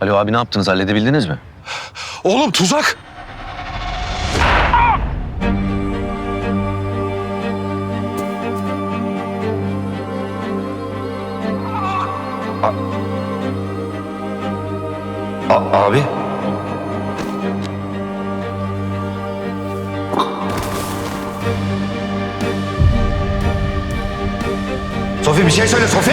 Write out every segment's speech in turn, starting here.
Alo abi ne yaptınız? Halledebildiniz mi? Oğlum tuzak! A- abi? Sofi bir şey söyle Sofi.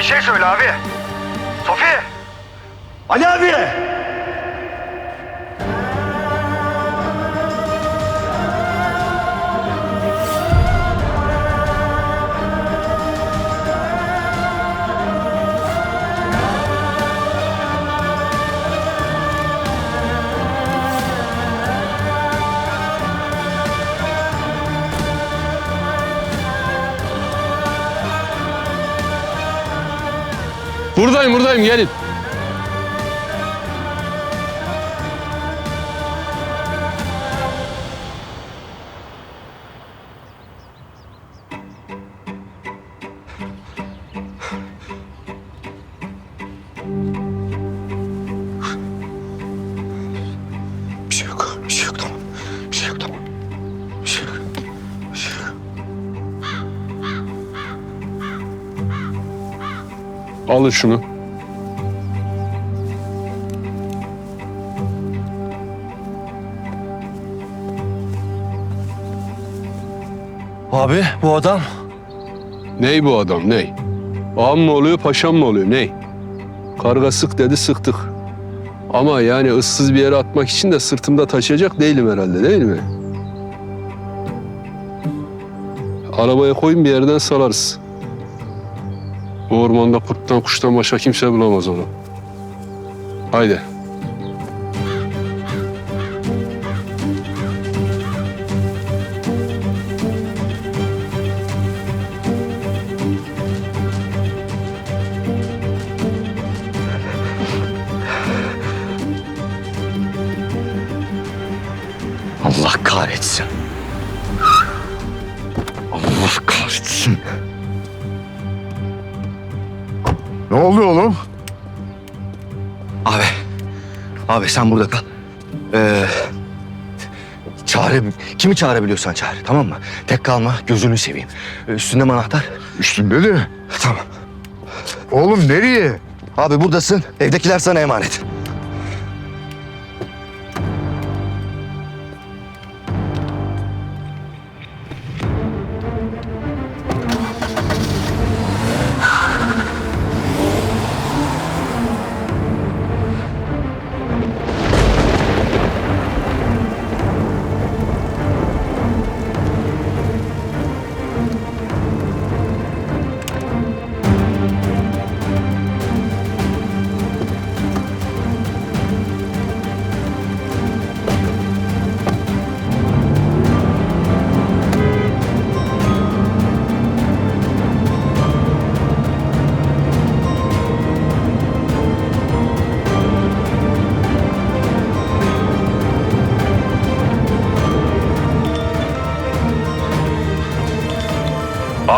Bir şey söyle abi. Sofi. Ali abi. Buradayım buradayım gelin. Alın şunu. Abi bu adam. Ney bu adam ney? Ağam mı oluyor paşam mı oluyor ney? Karga sık dedi sıktık. Ama yani ıssız bir yere atmak için de sırtımda taşıyacak değilim herhalde değil mi? Arabaya koyun bir yerden salarız. Bu ormanda kurttan kuştan başka kimse bulamaz onu. Haydi. Allah kahretsin. Allah kahretsin. Ne oldu oğlum? Abi. Abi sen burada kal. Ee, çağrı, kimi çağırabiliyorsan çağır tamam mı? Tek kalma gözünü seveyim. Ee, Üstünde mi anahtar? Üstünde de. Tamam. Oğlum nereye? Abi buradasın. Evdekiler sana emanet.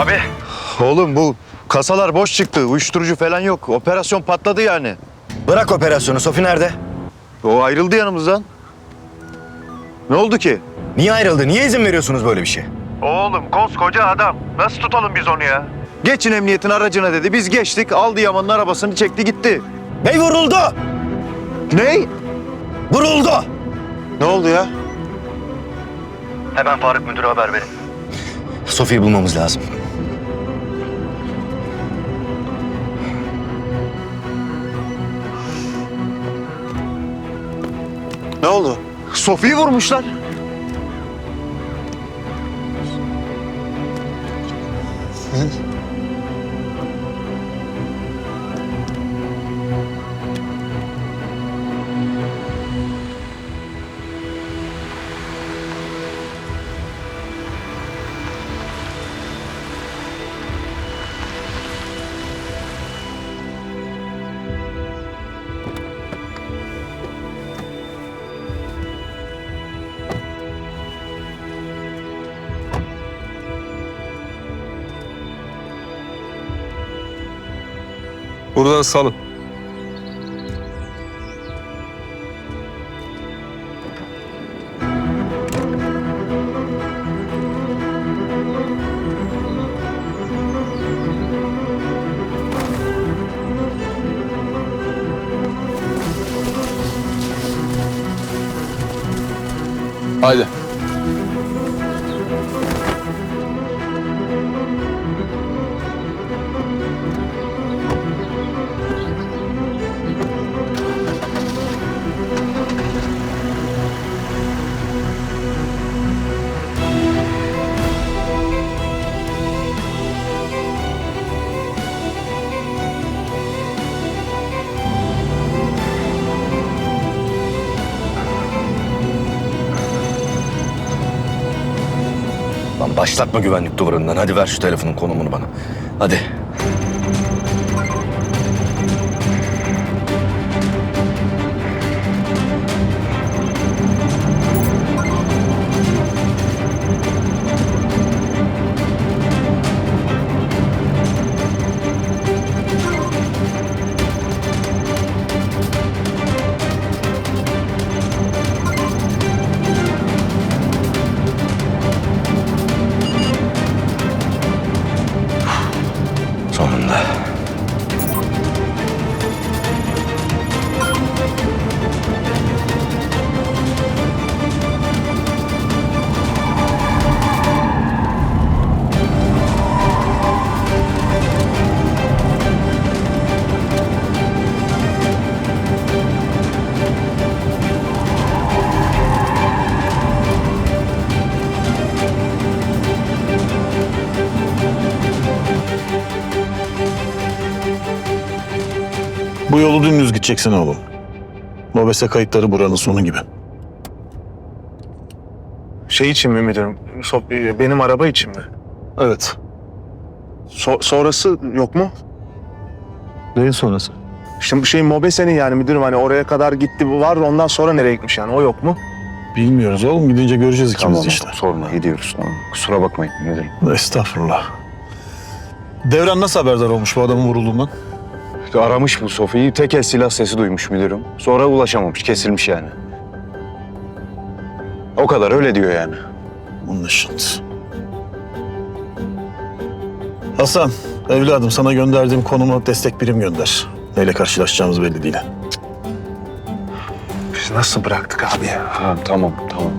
Abi. Oğlum bu kasalar boş çıktı. Uyuşturucu falan yok. Operasyon patladı yani. Bırak operasyonu. Sofi nerede? O ayrıldı yanımızdan. Ne oldu ki? Niye ayrıldı? Niye izin veriyorsunuz böyle bir şey? Oğlum koskoca adam. Nasıl tutalım biz onu ya? Geçin emniyetin aracına dedi. Biz geçtik. Aldı Yaman'ın arabasını çekti gitti. Bey vuruldu! Ne? Vuruldu! Ne oldu ya? Hemen Faruk Müdür'e haber verin. Sofi'yi bulmamız lazım. Ne oldu? Sofi'yi vurmuşlar. Buradan salın. Haydi. Başlatma güvenlik duvarından. Hadi ver şu telefonun konumunu bana. Hadi. Sonunda. Bu yolu dümdüz gideceksin oğlum. Mobese kayıtları buranın sonu gibi. Şey için mi müdürüm? So- benim araba için mi? Evet. So- sonrası yok mu? Neyin sonrası? İşte bu şey Mobese'nin yani müdürüm hani oraya kadar gitti bu var ondan sonra nereye gitmiş yani o yok mu? Bilmiyoruz oğlum. Gidince göreceğiz ikimiz Tamam işte. sorma gidiyoruz tamam. Kusura bakmayın müdürüm. Estağfurullah. Devran nasıl haberdar olmuş bu adamın vurulduğundan? Aramış bu Sofi'yi tek el silah sesi duymuş müdürüm. Sonra ulaşamamış kesilmiş yani. O kadar öyle diyor yani. Anlaşıldı. Hasan, evladım sana gönderdiğim konuma destek birim gönder. Neyle karşılaşacağımız belli değil. Biz nasıl bıraktık abi ya? Tamam tamam tamam.